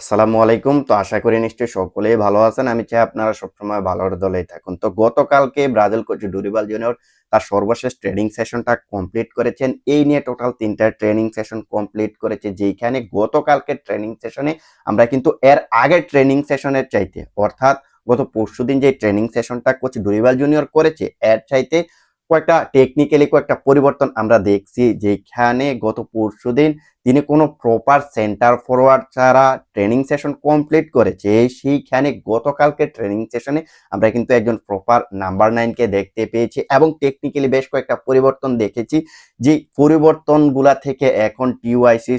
আসসালামু আলাইকুম। তো আশা করি নিশ্চয়ই সকলেই ভালো আছেন। আমি চাই আপনারা সবসময় ভালোর দলেই থাকুন। তো গতকালকে ব্রাজিল কোচ ডুরিবাল জুনিয়র তার সর্বশেষ ট্রেনিং সেশনটা কমপ্লিট করেছেন। এই নিয়ে টোটাল তিনটা ট্রেনিং সেশন কমপ্লিট করেছে যেখানে গতকালকে ট্রেনিং সেশনে আমরা কিন্তু এর আগের ট্রেনিং সেশনের চাইতে, অর্থাৎ গত পরশুদিন যে ট্রেনিং সেশনটা কোচ ডুরিবাল জুনিয়র করেছে, এর চাইতে কয়েকটা টেকনিক্যালি কয়েকটা পরিবর্তন আমরা দেখছি যেখানে গত পরশুদিন তিনি কোনো প্রপার সেন্টার ফরওয়ার্ড ছাড়া ট্রেনিং সেশন কমপ্লিট করেছে। সেইখানে গতকালকে ট্রেনিং সেশনে আমরা কিন্তু একজন প্রপার নাম্বার নাইনকে দেখতে পেয়েছি এবং টেকনিক্যালি বেশ কয়েকটা পরিবর্তন দেখেছি যে পরিবর্তনগুলা থেকে এখন টিওআইসি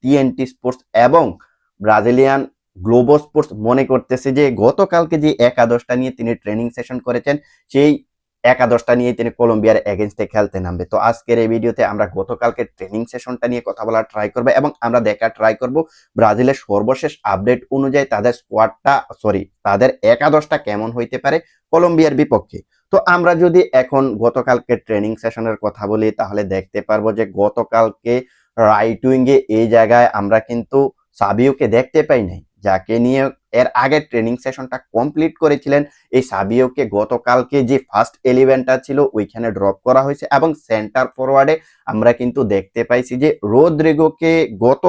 টিএনটি স্পোর্টস এবং ব্রাজিলিয়ান গ্লোবো স্পোর্টস মনে করতেছে যে গতকালকে যে একাদশটা নিয়ে তিনি ট্রেনিং সেশন করেছেন, সেই একাদশটা নিয়ে তিনি কলম্বিয়ার এগেনস্টে খেলতে নামবে। তো আজকের এই ভিডিওতে আমরা গতকালকে ট্রেনিং সেশনটা নিয়ে কথা বলার ট্রাই করব এবং আমরা দেখা ট্রাই করব ব্রাজিলের সর্বশেষ আপডেট অনুযায়ী তাদের স্কোয়াডটা সরি তাদের একাদশটা কেমন হইতে পারে কলম্বিয়ার বিপক্ষে। তো আমরা যদি এখন গতকালকে ট্রেনিং সেশনের কথা বলি, তাহলে দেখতে পারব যে গতকালকে রাইট উইঙ্গে এই জায়গায় আমরা কিন্তু সাবিওকে দেখতে পাই নাই। যাকে নিয়ে এর আগে ট্রেনিং সেশনটা কমপ্লিট করেছিলেন, এই সাবিওকে গতকালকে যে ফার্স্ট এলিভেনটা ছিল, ওইখানে ড্রপ করা হয়েছে এবং সেন্টার ফরওয়ার্ডে আমরা কিন্তু দেখতে পাইছি যে রোদ্রিগোকে গত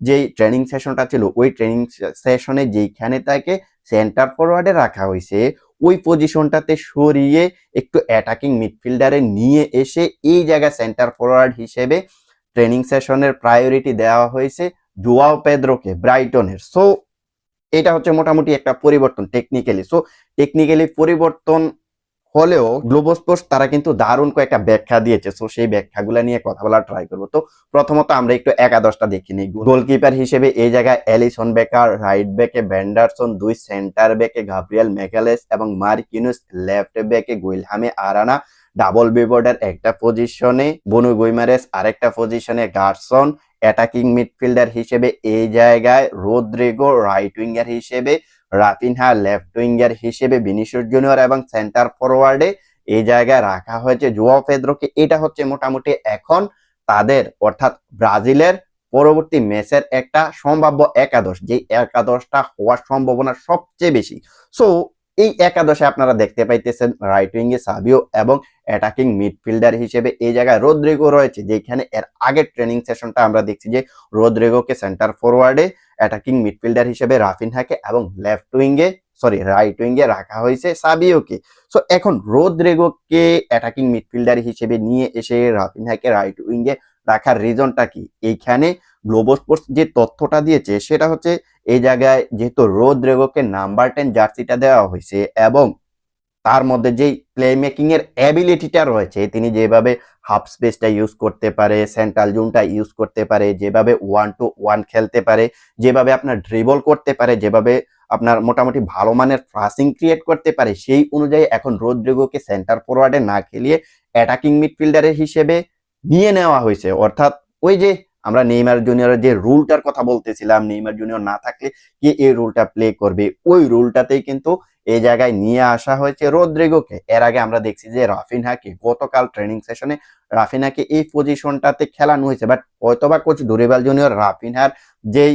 যেই ট্রেনিং সেশনটা ছিল, ওই ট্রেনিং সেশনে যেইখানে তাকে সেন্টার ফরওয়ার্ডে রাখা হয়েছে, ওই পজিশনটাতে সরিয়ে একটু অ্যাটাকিং মিডফিল্ডারে নিয়ে এসে এই জায়গায় সেন্টার ফরওয়ার্ড হিসেবে ট্রেনিং সেশনের প্রায়োরিটি দেওয়া হয়েছে, জুয়াও পেদ্রোকে, ব্রাইটনের। সো এটা হচ্ছে মোটামুটি একটা পরিবর্তন টেকনিক্যালি সো টেকনিক্যালি পরিবর্তন হলেও গ্লোবো স্পোর্টস তারা কিন্তু দারুণ কয়েকটা ব্যাখ্যা দিয়েছে। সো সেই ব্যাখ্যাগুলো নিয়ে কথা বলার ট্রাই করব। তো, প্রথমত আমরা একটু একাদশটা দেখে নিই। গোলকিপার হিসেবে এই জায়গায় অ্যালিসন বেকার, রাইট ব্যাকে ব্যান্ডারসন দুই সেন্টার ব্যাকে গাব্রিয়েল মেকালেস এবং মার্কিনুস লেফট ব্যাকে গুইলহামে আরানা। ডাবল বিবোর্ডের একটা পজিশনে বনু গুইমারেস আরেকটা পজিশনে গার্সন অ্যাটাকিং মিডফিল্ডার হিসেবে এই জায়গায়, রোদ্রিগো রাইট উইঙ্গার হিসেবে, রাফিনহা লেফট উইঙ্গার হিসেবে বিনিশুর জুনিয়র এবং সেন্টার ফরওয়ার্ডে এই জায়গায় রাখা হয়েছে। জুয়া ফেদ্রোকে এটা হচ্ছে মোটামুটি এখন তাদের অর্থাৎ ব্রাজিলের পরবর্তী ম্যাচের একটা সম্ভাব্য একাদশ যে একাদশটা হওয়ার সম্ভাবনা সবচেয়ে বেশি। সো এই একাদশে আপনারা দেখতে পাইতেছেন রাইট উইঙ্গে সাবিও এবং অ্যাটাকিং মিডফিল্ডার হিসেবে এই জায়গায় রোদ্রিগো রয়েছে, যেখানে এর আগের ট্রেনিং সেশনটা আমরা দেখছি যে রোদ্রিগোকে সেন্টার ফরওয়ার্ডে অ্যাটাকিং মিডফিল্ডার হিসেবে রাফিনহাকে এবং লেফট উইঙ্গে সরি রাইট উইঙ্গে রাখা হয়েছে সাবিওকে। সো এখন রোদ্রেগোকে অ্যাটাকিং মিডফিল্ডার হিসেবে নিয়ে এসে রাফিনহাকে রাইট উইঙ্গে রাখার রিজনটা কি? এইখানে গ্লোবো স্পোর্টস যে তথ্যটা দিয়েছে, সেটা হচ্ছে এই জায়গায় যেহেতু রোদ্রেগোকে নাম্বার টেন জার্সিটা দেওয়া হয়েছে এবং তার মধ্যে যেই প্লে মেকিং এর অ্যাবিলিটিটা রয়েছে, তিনি যেভাবে হাফ স্পেসটা ইউজ করতে পারে সেন্ট্রাল জোনটা ইউজ করতে পারে, যেভাবে ওয়ান টু ওয়ান খেলতে পারে, যেভাবে আপনার ড্রিবল করতে পারে, যেভাবে আপনার মোটামুটি ভালো মানের ফ্রাসিং ক্রিয়েট করতে পারে, সেই অনুযায়ী এখন রোদ্রিগোকে সেন্টার ফরওয়ার্ডে না খেলিয়ে অ্যাটাকিং মিডফিল্ডারের হিসেবে নিয়ে নেওয়া হয়েছে। অর্থাৎ ওই যে আমরা নেইমার জুনিয়রের যে রুলটার কথা বলতেছিলাম, নেইমার জুনিয়র না থাকলে কে এই রুলটা প্লে করবে? ওই রুলটাতেই কিন্তু এই জায়গায় নিয়ে আসা হয়েছে রোদ্রিগোকে। এর আগে আমরা দেখছি যে রাফিনহাকে গতকাল ট্রেনিং সেশনে রাফিনহাকে এই পজিশনটাতে খেলানো হয়েছে। বাট হয়তোবা কোচ ডুরিবাল জুনিয়র রাফিনহার যেই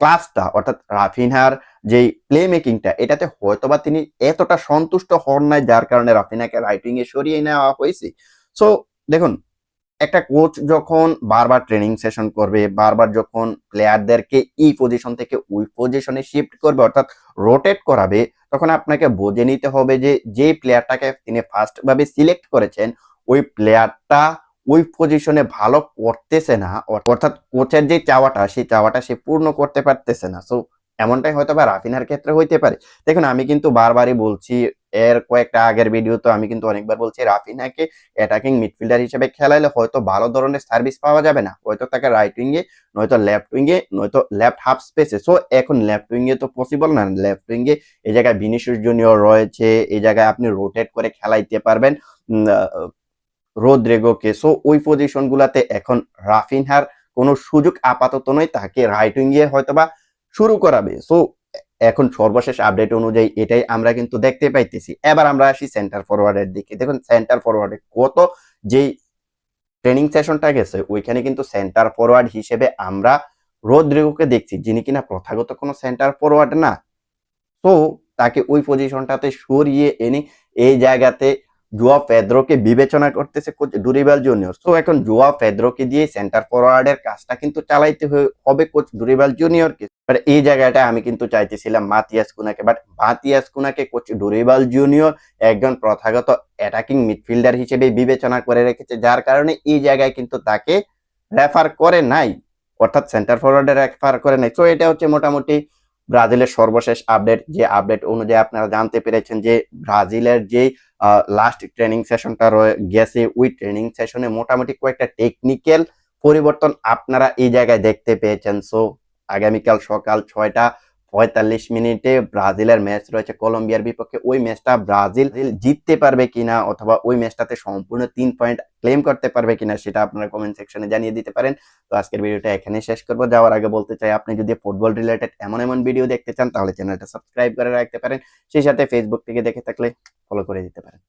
ক্লাসটা অর্থাৎ রাফিনহার যেই প্লে মেকিংটা এটাতে হয়তোবা তিনি এতটা সন্তুষ্ট হন নাই, যার কারণে রাফিনহাকে রাইটিং এ সরিয়ে নেওয়া হয়েছে। সো দেখুন একটা কোচ যখন বারবার ট্রেনিং সেশন করবে, বারবার যখন প্লেয়ারদেরকে এই পজিশন থেকে ওই পজিশনে শিফট করবে, অর্থাৎ রোটেট করাবে, তখন আপনাকে বুঝে নিতে হবে যে যে প্লেয়ারটাকে তিনি ফার্স্ট ভাবে সিলেক্ট করেছেন, ওই প্লেয়ারটা ওই পজিশনে ভালো করতেছে না, অর্থাৎ কোচের যে চাওয়াটা, সেই চাওয়াটা সে পূর্ণ করতে পারতেছে না। সো এমনটাই হয়তো বা রাফিনার ক্ষেত্রে হইতে পারে। দেখুন, আমি কিন্তু বারবারই বলছি, এর কয়েকটা আগের ভিডিও তো আমি কিন্তু অনেকবার বলছি, রাফিনাকে অ্যাটাকিং মিডফিল্ডার হিসেবে খেলাইলে হয়তো ভালো ধরনের সার্ভিস পাওয়া যাবে না। হয়তো তাকে রাইট উইঙ্গে নয়তো লেফট উইঙ্গে নয়তো লেফট হাফ স্পেসে সো এখন লেফট উইঙ্গে তো পসিবল না। লেফট উইঙ্গে এই জায়গায় ভিনিসিয়াস জুনিয়র রয়েছে, এই জায়গায় আপনি রোটেট করে খেলাইতে পারবেন রোদ্রেগোকে। সো ওই পজিশন গুলাতে এখন রাফিনহার কোনো সুযোগ আপাতত নয়। তাকে রাইট উইঙ্গে হয়তোবা শুরু করাবে। সো এখন সর্বশেষ আপডেট অনুযায়ী এটাই আমরা কিন্তু দেখতে পাইতেছি। এবার আমরা আসি সেন্টার ফরওয়ার্ডের দিকে। দেখুন সেন্টার ফরওয়ার্ডে কত যেই ট্রেনিং সেশনটা গেছে, ওইখানে কিন্তু সেন্টার ফরওয়ার্ড হিসেবে আমরা রোদ্রিগোকে দেখছি, যিনি কিনা প্রথাগত কোনো সেন্টার ফরওয়ার্ড না। তো তাকে ওই পজিশনটাতে সরিয়ে এনে এই জায়গাতে জুয়া ফেদ্রোকে বিবেচনা করতেছে কোচ ডুরিবাল জুনিয়র। তো এখন জুয়া ফেদ্রোকে দিয়ে সেন্টার ফরওয়ার্ডের কাজটা কিন্তু চালাইতে হবে কোচ ডুরিবাল জুনিয়রকে। বাট এই জায়গাটা আমি কিন্তু চাইতেছিলাম মাতিয়াস কুনাকে বাট মাতিয়াস কুনাকে কোচ ডুরিবাল জুনিয়র একজন প্রথাগত অ্যাটাকিং মিডফিল্ডার হিসেবে বিবেচনা করে রেখেছে, যার কারণে এই জায়গায় কিন্তু তাকে রেফার করে নাই, অর্থাৎ সেন্টার ফরওয়ার্ডে রেফার করে নাই। তো এটা হচ্ছে মোটামুটি ব্রাজিলের সর্বশেষ আপডেট যে আপডেট অনুযায়ী আপনারা জানতে পেরেছেন যে ব্রাজিলের যে লাস্ট ট্রেনিং সেশনটা রয়ে গেছে, ওই ট্রেনিং সেশনে মোটামুটি কয়েকটা টেকনিক্যাল পরিবর্তন আপনারা এই জায়গায় দেখতে পেয়েছেন। সো আগামীকাল সকাল ছয়টা পঁয়তাল্লিশ মিনিটে ব্রাজিলের ম্যাচ রয়েছে কলম্বিয়ার বিপক্ষে। ওই ম্যাচটা ব্রাজিল জিততে পারবে কিনা অথবা ওই ম্যাচটাতে সম্পূর্ণ তিন পয়েন্ট ক্লেম করতে পারবে কিনা সেটা আপনারা কমেন্ট সেকশনে জানিয়ে দিতে পারেন। তো আজকের ভিডিওটা এখানে শেষ করব। যাওয়ার আগে বলতে চাই, আপনি যদি ফুটবল রিলেটেড এমন এমন ভিডিও দেখতে চান, তাহলে চ্যানেলটা সাবস্ক্রাইব করে রাখতে পারেন। সেই সাথে ফেসবুক থেকে দেখে থাকলে ফলো করে দিতে পারেন।